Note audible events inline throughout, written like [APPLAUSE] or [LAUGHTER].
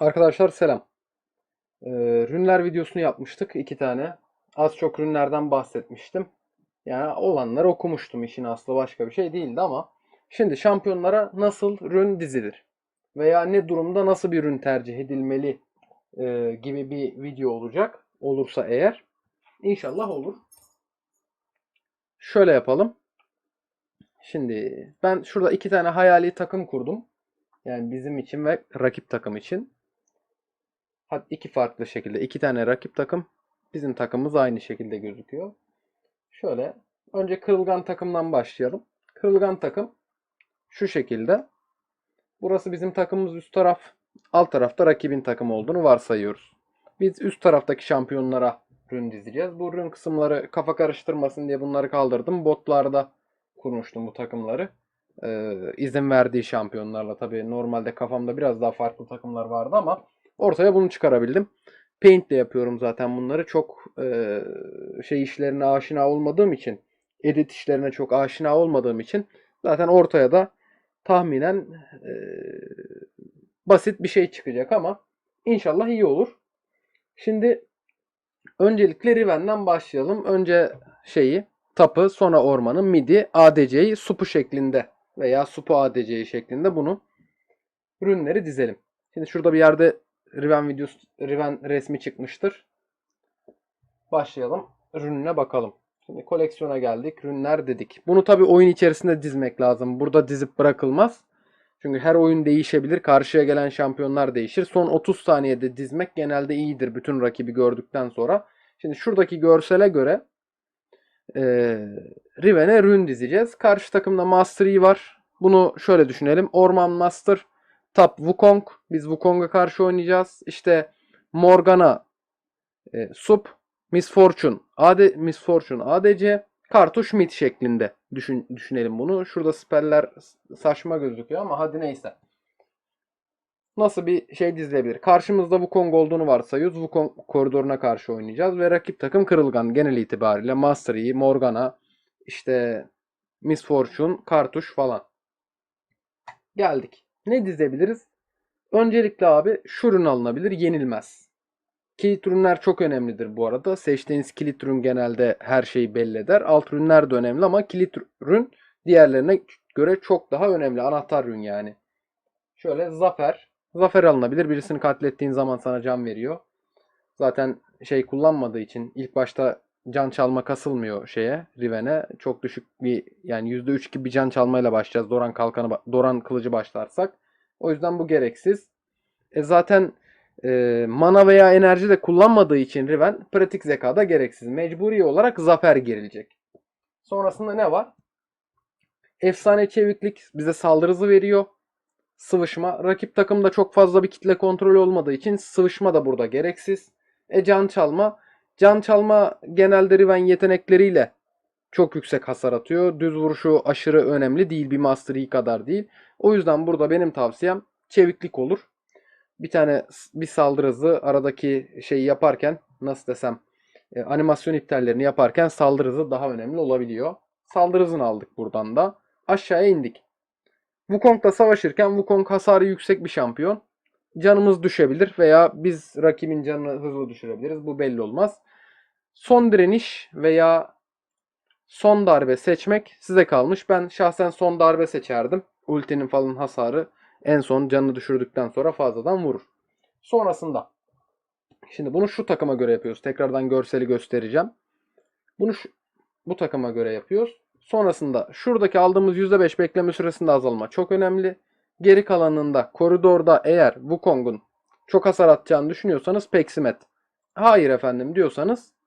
Arkadaşlar selam. Ee, rünler videosunu yapmıştık iki tane. Az çok rünlerden bahsetmiştim. Yani olanları okumuştum işin aslı başka bir şey değildi ama şimdi şampiyonlara nasıl rün dizilir? Veya ne durumda nasıl bir rün tercih edilmeli e, gibi bir video olacak. Olursa eğer. İnşallah olur. Şöyle yapalım. Şimdi ben şurada iki tane hayali takım kurdum. Yani bizim için ve rakip takım için. İki farklı şekilde. iki tane rakip takım. Bizim takımımız aynı şekilde gözüküyor. Şöyle. Önce kırılgan takımdan başlayalım. Kırılgan takım şu şekilde. Burası bizim takımımız üst taraf. Alt tarafta rakibin takımı olduğunu varsayıyoruz. Biz üst taraftaki şampiyonlara rün dizeceğiz. Bu rün kısımları kafa karıştırmasın diye bunları kaldırdım. Botlarda kurmuştum bu takımları. Ee, izin verdiği şampiyonlarla tabii normalde kafamda biraz daha farklı takımlar vardı ama ortaya bunu çıkarabildim. Paint ile yapıyorum zaten bunları. Çok e, şey işlerine aşina olmadığım için, edit işlerine çok aşina olmadığım için zaten ortaya da tahminen e, basit bir şey çıkacak ama inşallah iyi olur. Şimdi öncelikle Riven'den başlayalım. Önce şeyi, tapı, sonra ormanın midi, ADC'yi supu şeklinde veya supu ADC'yi şeklinde bunu ürünleri dizelim. Şimdi şurada bir yerde Riven videosu, Riven resmi çıkmıştır. Başlayalım. Ürününe bakalım. Şimdi koleksiyona geldik. Ürünler dedik. Bunu tabi oyun içerisinde dizmek lazım. Burada dizip bırakılmaz. Çünkü her oyun değişebilir. Karşıya gelen şampiyonlar değişir. Son 30 saniyede dizmek genelde iyidir bütün rakibi gördükten sonra. Şimdi şuradaki görsele göre e, Riven'e rün dizeceğiz. Karşı takımda Master Yi var. Bunu şöyle düşünelim. Orman Master, Top Wukong. Biz Wukong'a karşı oynayacağız. İşte Morgana, e, Sup, Miss Fortune, AD, Miss Fortune ADC, Kartuş Mid şeklinde düşün, düşünelim bunu. Şurada speller saçma gözüküyor ama hadi neyse. Nasıl bir şey dizilebilir? Karşımızda Wukong olduğunu varsayıyoruz. Wukong koridoruna karşı oynayacağız ve rakip takım kırılgan genel itibariyle Master Yi, Morgana, işte Miss Fortune, Kartuş falan. Geldik. Ne dizebiliriz? Öncelikle abi şu ürün alınabilir. Yenilmez. Kilit ürünler çok önemlidir bu arada. Seçtiğiniz kilit ürün genelde her şeyi belli eder. Alt ürünler de önemli ama kilit ürün diğerlerine göre çok daha önemli. Anahtar ürün yani. Şöyle zafer. Zafer alınabilir. Birisini katlettiğin zaman sana can veriyor. Zaten şey kullanmadığı için ilk başta can çalma kasılmıyor şeye Riven'e. Çok düşük bir yani %3 gibi bir can çalmayla başlayacağız. Doran kalkanı Doran kılıcı başlarsak. O yüzden bu gereksiz. E zaten e, mana veya enerji de kullanmadığı için Riven pratik zekada gereksiz. Mecburi olarak zafer girilecek. Sonrasında ne var? Efsane çeviklik bize saldırı hızı veriyor. Sıvışma. Rakip takımda çok fazla bir kitle kontrolü olmadığı için sıvışma da burada gereksiz. E can çalma. Can çalma genelde Riven yetenekleriyle çok yüksek hasar atıyor. Düz vuruşu aşırı önemli değil. Bir Master Yi kadar değil. O yüzden burada benim tavsiyem çeviklik olur. Bir tane bir saldırı hızı aradaki şeyi yaparken nasıl desem e, animasyon iptallerini yaparken saldırı hızı daha önemli olabiliyor. Saldırı hızını aldık buradan da. Aşağıya indik. Wukong'la savaşırken Wukong hasarı yüksek bir şampiyon. Canımız düşebilir veya biz rakibin canını hızlı düşürebiliriz. Bu belli olmaz. Son direniş veya son darbe seçmek size kalmış. Ben şahsen son darbe seçerdim. Ultinin falan hasarı en son canını düşürdükten sonra fazladan vurur. Sonrasında şimdi bunu şu takıma göre yapıyoruz. Tekrardan görseli göstereceğim. Bunu şu, bu takıma göre yapıyoruz. Sonrasında şuradaki aldığımız %5 bekleme süresinde azalma çok önemli. Geri kalanında koridorda eğer Wukong'un çok hasar atacağını düşünüyorsanız Peksimet. Hayır efendim diyorsanız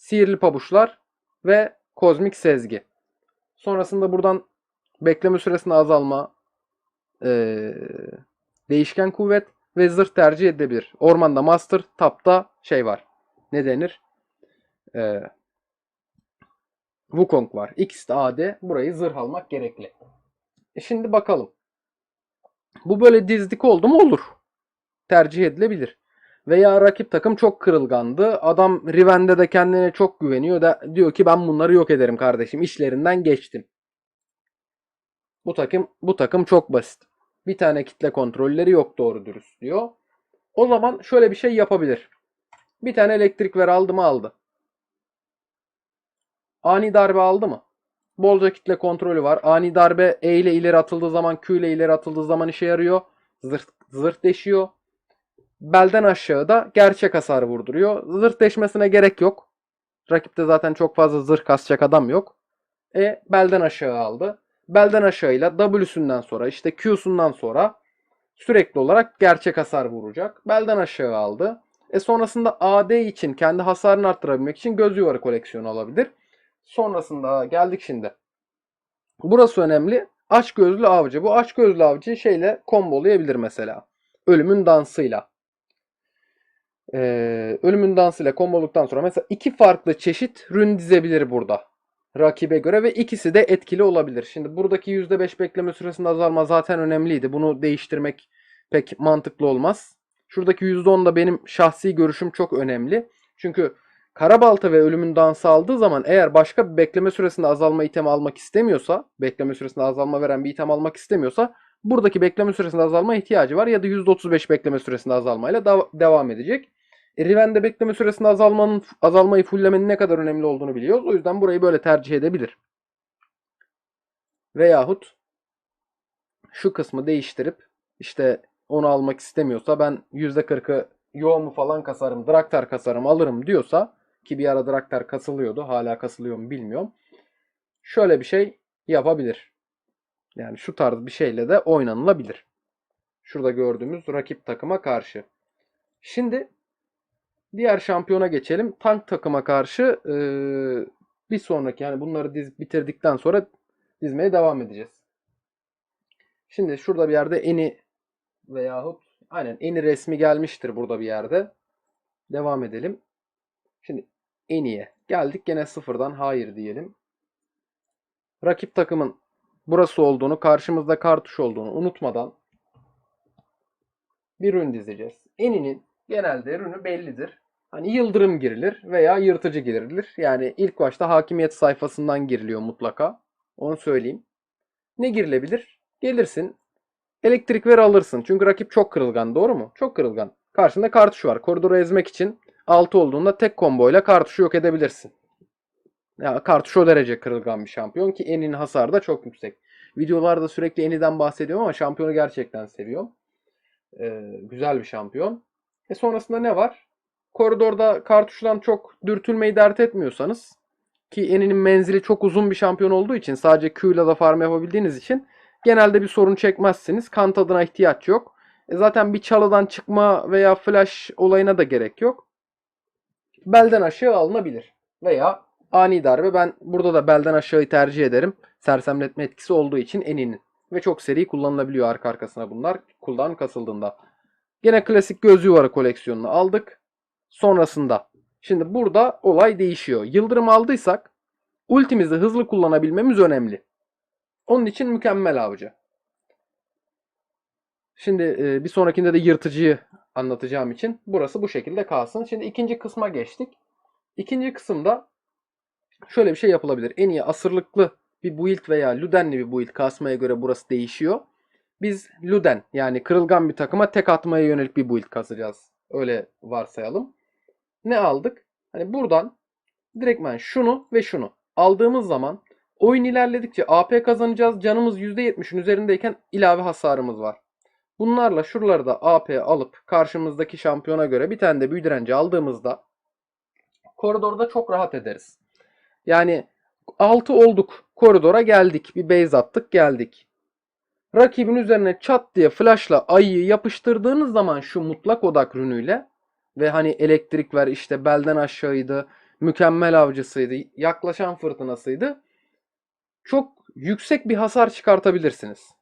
Sihirli Pabuçlar ve Kozmik Sezgi. Sonrasında buradan bekleme süresinde azalma, ee, değişken kuvvet ve zırh tercih edebilir. Ormanda Master, Tap'ta şey var. Ne denir? Ee, Wukong var. X de AD. Burayı zırh almak gerekli. E şimdi bakalım. Bu böyle dizdik oldu mu olur. Tercih edilebilir. Veya rakip takım çok kırılgandı. Adam Riven'de de kendine çok güveniyor da diyor ki ben bunları yok ederim kardeşim. İşlerinden geçtim. Bu takım bu takım çok basit. Bir tane kitle kontrolleri yok doğru dürüst diyor. O zaman şöyle bir şey yapabilir. Bir tane elektrik ver aldı mı aldı. Ani darbe aldı mı? Bolca kitle kontrolü var. Ani darbe E ile ileri atıldığı zaman Q ile ileri atıldığı zaman işe yarıyor. Zırt, zırt deşiyor. Belden aşağı da gerçek hasar vurduruyor. Zırt deşmesine gerek yok. Rakipte zaten çok fazla zırh kasacak adam yok. E belden aşağı aldı. Belden aşağıyla W'sünden sonra işte Q'sundan sonra sürekli olarak gerçek hasar vuracak. Belden aşağı aldı. E sonrasında AD için kendi hasarını arttırabilmek için göz yuvarı koleksiyonu alabilir. Sonrasında geldik şimdi. Burası önemli. Aç gözlü avcı. Bu aç gözlü avcı şeyle kombolayabilir mesela. Ölümün dansıyla. Ee, ölümün dansıyla komboluktan sonra mesela iki farklı çeşit rün dizebilir burada. Rakibe göre ve ikisi de etkili olabilir. Şimdi buradaki %5 bekleme süresinde azalma zaten önemliydi. Bunu değiştirmek pek mantıklı olmaz. Şuradaki %10 da benim şahsi görüşüm çok önemli. Çünkü Karabalta ve ölümün dansı aldığı zaman eğer başka bir bekleme süresinde azalma item almak istemiyorsa, bekleme süresinde azalma veren bir item almak istemiyorsa buradaki bekleme süresinde azalma ihtiyacı var ya da %35 bekleme süresinde azalmayla devam edecek. E, Riven'de bekleme süresinde azalmanın azalmayı fulllemenin ne kadar önemli olduğunu biliyoruz. O yüzden burayı böyle tercih edebilir. Veyahut şu kısmı değiştirip işte onu almak istemiyorsa ben %40'ı yoğumu falan kasarım, Draktar kasarım alırım diyorsa ki bir ara Draktar kasılıyordu. Hala kasılıyor mu bilmiyorum. Şöyle bir şey yapabilir. Yani şu tarz bir şeyle de oynanılabilir. Şurada gördüğümüz rakip takıma karşı. Şimdi diğer şampiyona geçelim. Tank takıma karşı eee, bir sonraki yani bunları diz, bitirdikten sonra dizmeye devam edeceğiz. Şimdi şurada bir yerde eni veyahut aynen eni resmi gelmiştir burada bir yerde. Devam edelim. Şimdi en iyiye geldik. Gene sıfırdan hayır diyelim. Rakip takımın burası olduğunu, karşımızda kartuş olduğunu unutmadan bir ürün dizeceğiz. Eninin genelde ürünü bellidir. Hani yıldırım girilir veya yırtıcı girilir. Yani ilk başta hakimiyet sayfasından giriliyor mutlaka. Onu söyleyeyim. Ne girilebilir? Gelirsin. Elektrik ver alırsın. Çünkü rakip çok kırılgan. Doğru mu? Çok kırılgan. Karşında kartuş var. Koridoru ezmek için 6 olduğunda tek komboyla kartuşu yok edebilirsin. Ya kartuş o derece kırılgan bir şampiyon ki Eni'nin hasarı da çok yüksek. Videolarda sürekli Eni'den bahsediyorum ama şampiyonu gerçekten seviyorum. Ee, güzel bir şampiyon. E sonrasında ne var? Koridorda kartuştan çok dürtülmeyi dert etmiyorsanız ki Eni'nin menzili çok uzun bir şampiyon olduğu için sadece Q ile de farm yapabildiğiniz için genelde bir sorun çekmezsiniz. Kan tadına ihtiyaç yok. E zaten bir çalıdan çıkma veya flash olayına da gerek yok. Belden aşağı alınabilir. Veya ani darbe. Ben burada da belden aşağıyı tercih ederim. Sersemletme etkisi olduğu için eninin. Ve çok seri kullanılabiliyor arka arkasına bunlar. Cooldown kasıldığında. Gene klasik göz yuvarı koleksiyonunu aldık. Sonrasında. Şimdi burada olay değişiyor. Yıldırım aldıysak ultimizi hızlı kullanabilmemiz önemli. Onun için mükemmel avcı. Şimdi e, bir sonrakinde de yırtıcıyı anlatacağım için burası bu şekilde kalsın. Şimdi ikinci kısma geçtik. İkinci kısımda şöyle bir şey yapılabilir. En iyi asırlıklı bir build veya Luden'li bir build kasmaya göre burası değişiyor. Biz Luden yani kırılgan bir takıma tek atmaya yönelik bir build kasacağız. Öyle varsayalım. Ne aldık? Hani buradan direktmen şunu ve şunu aldığımız zaman oyun ilerledikçe AP kazanacağız. Canımız %70'in üzerindeyken ilave hasarımız var. Bunlarla şuraları da AP alıp karşımızdaki şampiyona göre bir tane de büyü direnci aldığımızda koridorda çok rahat ederiz. Yani 6 olduk. Koridora geldik. Bir base attık geldik. Rakibin üzerine çat diye flashla ayıyı yapıştırdığınız zaman şu mutlak odak rünüyle ve hani elektrik ver işte belden aşağıydı, mükemmel avcısıydı, yaklaşan fırtınasıydı. Çok yüksek bir hasar çıkartabilirsiniz.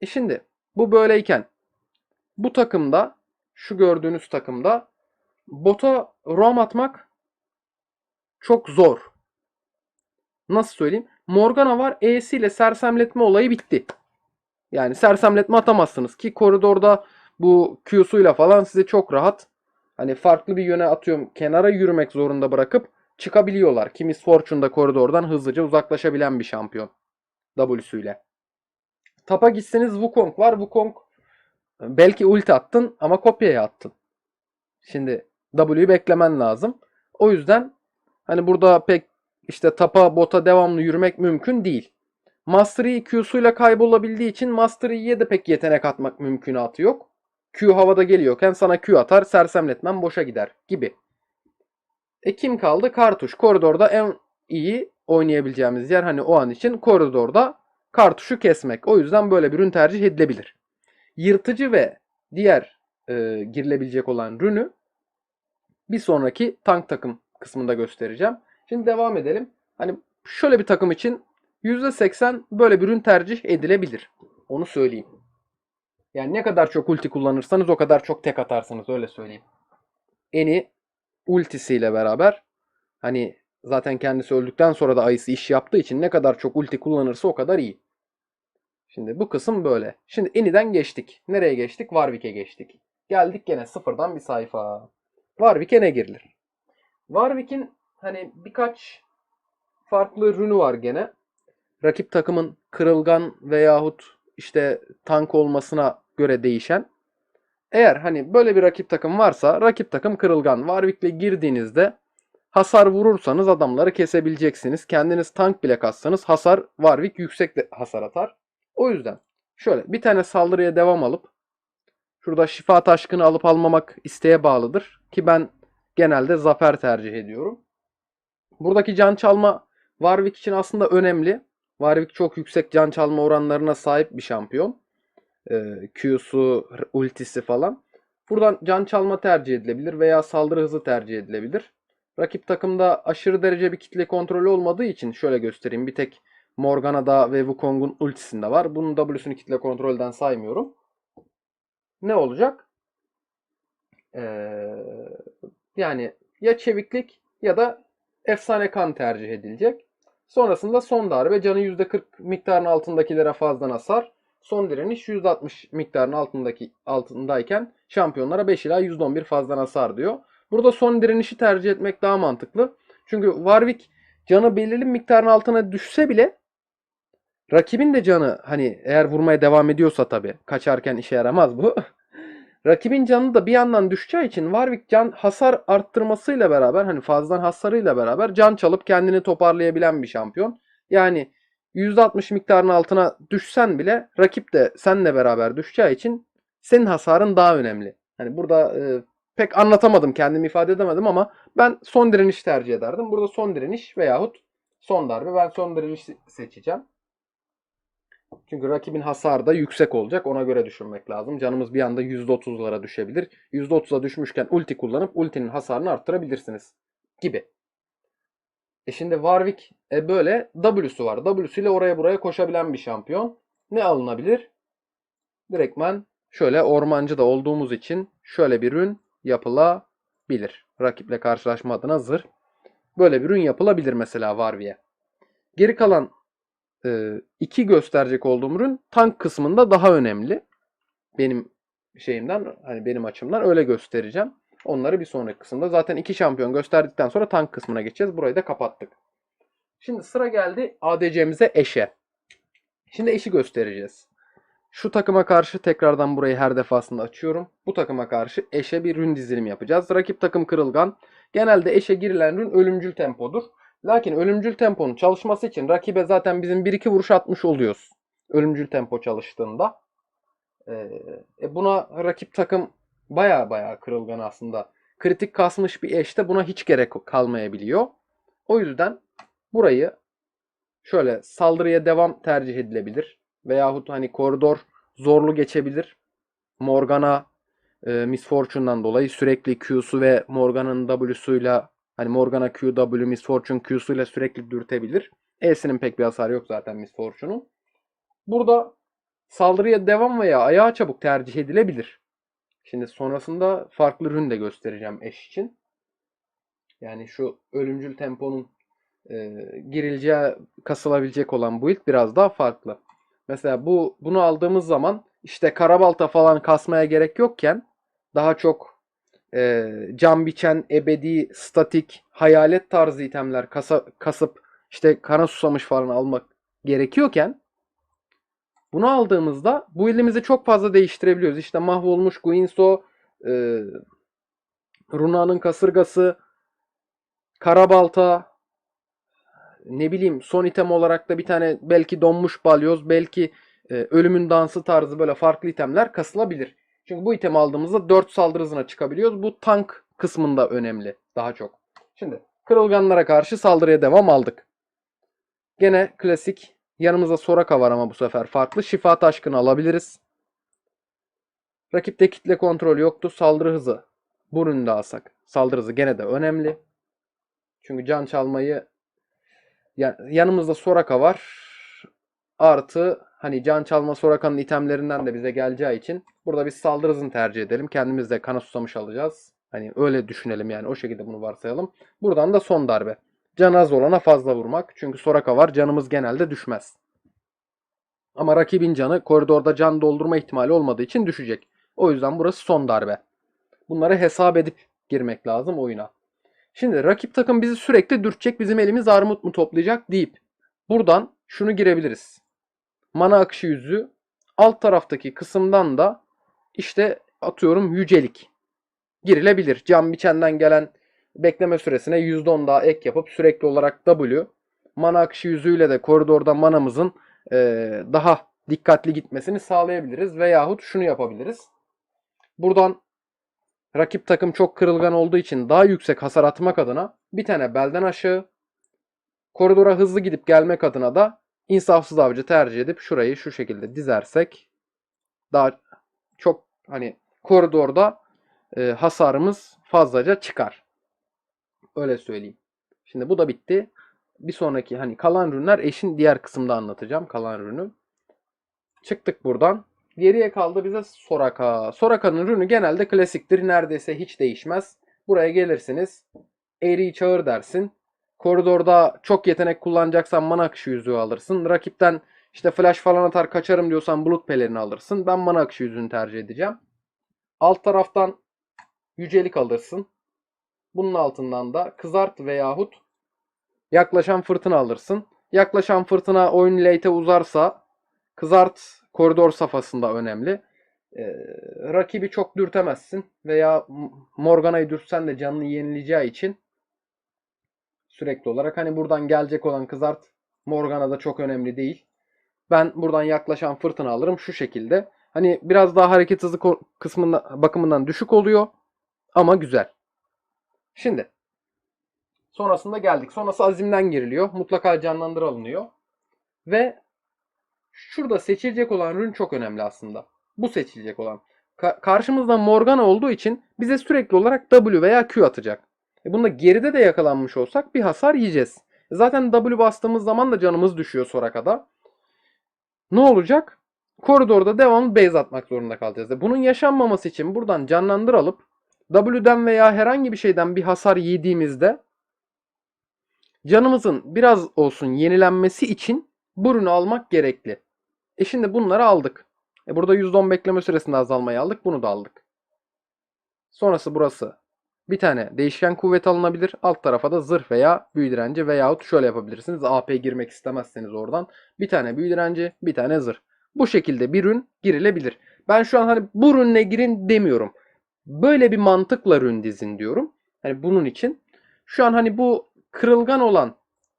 E şimdi bu böyleyken bu takımda şu gördüğünüz takımda bota roam atmak çok zor. Nasıl söyleyeyim? Morgana var. E'si ile sersemletme olayı bitti. Yani sersemletme atamazsınız ki koridorda bu Q'suyla falan size çok rahat hani farklı bir yöne atıyorum kenara yürümek zorunda bırakıp çıkabiliyorlar. Kimis Fortune'da koridordan hızlıca uzaklaşabilen bir şampiyon. W'suyla. Tapa gitseniz Wukong var. Wukong belki ulti attın ama kopyaya attın. Şimdi W'yu beklemen lazım. O yüzden hani burada pek işte tapa bota devamlı yürümek mümkün değil. Master Yi Q'suyla kaybolabildiği için Master Yi'ye de pek yetenek atmak mümkünatı yok. Q havada geliyorken sana Q atar, sersemletmen boşa gider gibi. E kim kaldı? Kartuş. Koridorda en iyi oynayabileceğimiz yer hani o an için koridorda kartuşu kesmek. O yüzden böyle bir ürün tercih edilebilir. Yırtıcı ve diğer e, girilebilecek olan rünü bir sonraki tank takım kısmında göstereceğim. Şimdi devam edelim. Hani şöyle bir takım için %80 böyle bir ürün tercih edilebilir. Onu söyleyeyim. Yani ne kadar çok ulti kullanırsanız o kadar çok tek atarsınız öyle söyleyeyim. Eni ultisiyle beraber hani zaten kendisi öldükten sonra da ayısı iş yaptığı için ne kadar çok ulti kullanırsa o kadar iyi. Şimdi bu kısım böyle. Şimdi Eni'den geçtik. Nereye geçtik? Warwick'e geçtik. Geldik gene sıfırdan bir sayfa. Warwick'e ne girilir? Warwick'in hani birkaç farklı rünü var gene. Rakip takımın kırılgan veyahut işte tank olmasına göre değişen. Eğer hani böyle bir rakip takım varsa rakip takım kırılgan. Warwick'le girdiğinizde hasar vurursanız adamları kesebileceksiniz. Kendiniz tank bile kassanız hasar Warwick yüksek hasar atar. O yüzden şöyle bir tane saldırıya devam alıp şurada şifa taşkını alıp almamak isteğe bağlıdır. Ki ben genelde zafer tercih ediyorum. Buradaki can çalma Warwick için aslında önemli. Warwick çok yüksek can çalma oranlarına sahip bir şampiyon. Ee, Q'su, ultisi falan. Buradan can çalma tercih edilebilir veya saldırı hızı tercih edilebilir. Rakip takımda aşırı derece bir kitle kontrolü olmadığı için şöyle göstereyim. Bir tek Morgana'da ve Wukong'un ultisinde var. Bunun W'sunu kitle kontrolden saymıyorum. Ne olacak? Ee, yani ya çeviklik ya da efsane kan tercih edilecek. Sonrasında son darbe canı %40 miktarın altındakilere fazladan hasar. Son direniş %60 miktarın altındaki altındayken şampiyonlara 5 ila %11 fazladan hasar diyor. Burada son direnişi tercih etmek daha mantıklı. Çünkü Warwick canı belirli miktarın altına düşse bile rakibin de canı hani eğer vurmaya devam ediyorsa tabii kaçarken işe yaramaz bu. [LAUGHS] Rakibin canı da bir yandan düşeceği için Warwick can hasar arttırmasıyla beraber hani fazladan hasarıyla beraber can çalıp kendini toparlayabilen bir şampiyon. Yani %60 miktarın altına düşsen bile rakip de seninle beraber düşeceği için senin hasarın daha önemli. Hani burada e, pek anlatamadım kendimi ifade edemedim ama ben son direniş tercih ederdim. Burada son direniş veyahut son darbe. Ben son direniş seçeceğim. Çünkü rakibin hasarı da yüksek olacak. Ona göre düşünmek lazım. Canımız bir anda %30'lara düşebilir. %30'a düşmüşken ulti kullanıp ultinin hasarını arttırabilirsiniz. Gibi. E şimdi Warwick e böyle W'su var. W'su ile oraya buraya koşabilen bir şampiyon. Ne alınabilir? Direktmen şöyle ormancı da olduğumuz için şöyle bir ürün yapılabilir. Rakiple karşılaşma adına zırh. Böyle bir ürün yapılabilir mesela Warwick'e. Geri kalan e, iki gösterecek olduğum ürün tank kısmında daha önemli. Benim şeyimden hani benim açımdan öyle göstereceğim. Onları bir sonraki kısımda. Zaten iki şampiyon gösterdikten sonra tank kısmına geçeceğiz. Burayı da kapattık. Şimdi sıra geldi ADC'mize eşe. Şimdi eşi göstereceğiz. Şu takıma karşı tekrardan burayı her defasında açıyorum. Bu takıma karşı eşe bir rün dizilim yapacağız. Rakip takım kırılgan. Genelde eşe girilen rün ölümcül tempodur. Lakin ölümcül temponun çalışması için rakibe zaten bizim 1-2 vuruş atmış oluyoruz. Ölümcül tempo çalıştığında. Ee, buna rakip takım baya baya kırılgan aslında. Kritik kasmış bir eşte buna hiç gerek kalmayabiliyor. O yüzden burayı şöyle saldırıya devam tercih edilebilir. Veyahut hani koridor zorlu geçebilir. Morgana e, Miss Fortune'dan dolayı sürekli Q'su ve Morgana'nın W'suyla hani Morgana Q, W, Miss Fortune Q'suyla sürekli dürtebilir. E'sinin pek bir hasarı yok zaten Miss Fortune'un. Burada saldırıya devam veya ayağa çabuk tercih edilebilir. Şimdi sonrasında farklı ürün de göstereceğim eş için. Yani şu ölümcül temponun e, girileceği, kasılabilecek olan build biraz daha farklı. Mesela bu bunu aldığımız zaman işte karabalta falan kasmaya gerek yokken daha çok e, cam biçen, ebedi, statik, hayalet tarzı itemler kasa, kasıp işte kana susamış falan almak gerekiyorken Bunu aldığımızda bu elimizi çok fazla değiştirebiliyoruz. İşte mahvolmuş Guinso, e, Runa'nın kasırgası, Karabalta, ne bileyim son item olarak da bir tane belki donmuş balyoz, belki e, ölümün dansı tarzı böyle farklı itemler kasılabilir. Çünkü bu item aldığımızda 4 saldırı hızına çıkabiliyoruz. Bu tank kısmında önemli daha çok. Şimdi kırılganlara karşı saldırıya devam aldık. Gene klasik yanımızda Soraka var ama bu sefer farklı. Şifa taşkını alabiliriz. Rakipte kitle kontrol yoktu. Saldırı hızı bu ürünü alsak. Saldırı hızı gene de önemli. Çünkü can çalmayı ya- yanımızda Soraka var. Artı hani can çalma Soraka'nın itemlerinden de bize geleceği için burada biz saldırı hızını tercih edelim. Kendimiz de kana susamış alacağız. Hani öyle düşünelim yani o şekilde bunu varsayalım. Buradan da son darbe. Can az olana fazla vurmak. Çünkü Soraka var. Canımız genelde düşmez. Ama rakibin canı koridorda can doldurma ihtimali olmadığı için düşecek. O yüzden burası son darbe. Bunları hesap edip girmek lazım oyuna. Şimdi rakip takım bizi sürekli dürtecek. Bizim elimiz armut mu toplayacak deyip buradan şunu girebiliriz. Mana akışı yüzü alt taraftaki kısımdan da işte atıyorum yücelik girilebilir. Cam biçenden gelen bekleme süresine %10 daha ek yapıp sürekli olarak W mana akışı yüzüyle de koridorda manamızın eee, daha dikkatli gitmesini sağlayabiliriz. Veyahut şunu yapabiliriz. Buradan rakip takım çok kırılgan olduğu için daha yüksek hasar atmak adına bir tane belden aşağı koridora hızlı gidip gelmek adına da insafsız avcı tercih edip şurayı şu şekilde dizersek daha çok hani koridorda e, hasarımız fazlaca çıkar. Öyle söyleyeyim. Şimdi bu da bitti. Bir sonraki hani kalan ürünler eşin diğer kısımda anlatacağım kalan ürünü. Çıktık buradan. Geriye kaldı bize Soraka. Soraka'nın ürünü genelde klasiktir. Neredeyse hiç değişmez. Buraya gelirsiniz. Eri'yi çağır dersin. Koridorda çok yetenek kullanacaksan mana akışı yüzüğü alırsın. Rakipten işte flash falan atar kaçarım diyorsan bulut pelerini alırsın. Ben mana akışı yüzüğünü tercih edeceğim. Alt taraftan yücelik alırsın. Bunun altından da kızart veyahut yaklaşan fırtına alırsın. Yaklaşan fırtına oyun late'e uzarsa kızart koridor safhasında önemli. Ee, rakibi çok dürtemezsin veya Morgana'yı dürtsen de canını yenileyeceği için sürekli olarak hani buradan gelecek olan kızart Morgana da çok önemli değil. Ben buradan yaklaşan fırtına alırım şu şekilde. Hani biraz daha hareket hızı kısmında bakımından düşük oluyor ama güzel. Şimdi sonrasında geldik. Sonrası azimden giriliyor. Mutlaka canlandır alınıyor. Ve şurada seçilecek olan ürün çok önemli aslında. Bu seçilecek olan. Ka- karşımızda Morgana olduğu için bize sürekli olarak W veya Q atacak. E bunda geride de yakalanmış olsak bir hasar yiyeceğiz. Zaten W bastığımız zaman da canımız düşüyor Soraka'da. Ne olacak? Koridorda devamlı base atmak zorunda kalacağız. E bunun yaşanmaması için buradan canlandır alıp W'den veya herhangi bir şeyden bir hasar yediğimizde canımızın biraz olsun yenilenmesi için bu almak gerekli. E şimdi bunları aldık. E burada %10 bekleme süresinde azalmayı aldık. Bunu da aldık. Sonrası burası. Bir tane değişken kuvvet alınabilir. Alt tarafa da zırh veya büyü direnci veyahut şöyle yapabilirsiniz. AP girmek istemezseniz oradan. Bir tane büyü direnci, bir tane zırh. Bu şekilde bir ürün girilebilir. Ben şu an hani bu ürünle girin demiyorum. Böyle bir mantıkla ürün dizin diyorum. Hani bunun için. Şu an hani bu kırılgan olan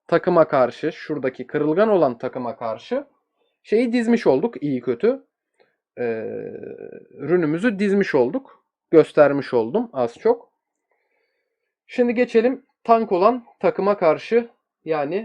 takıma karşı, şuradaki kırılgan olan takıma karşı şeyi dizmiş olduk iyi kötü. Ee, ürünümüzü dizmiş olduk. Göstermiş oldum az çok. Şimdi geçelim tank olan takıma karşı. Yani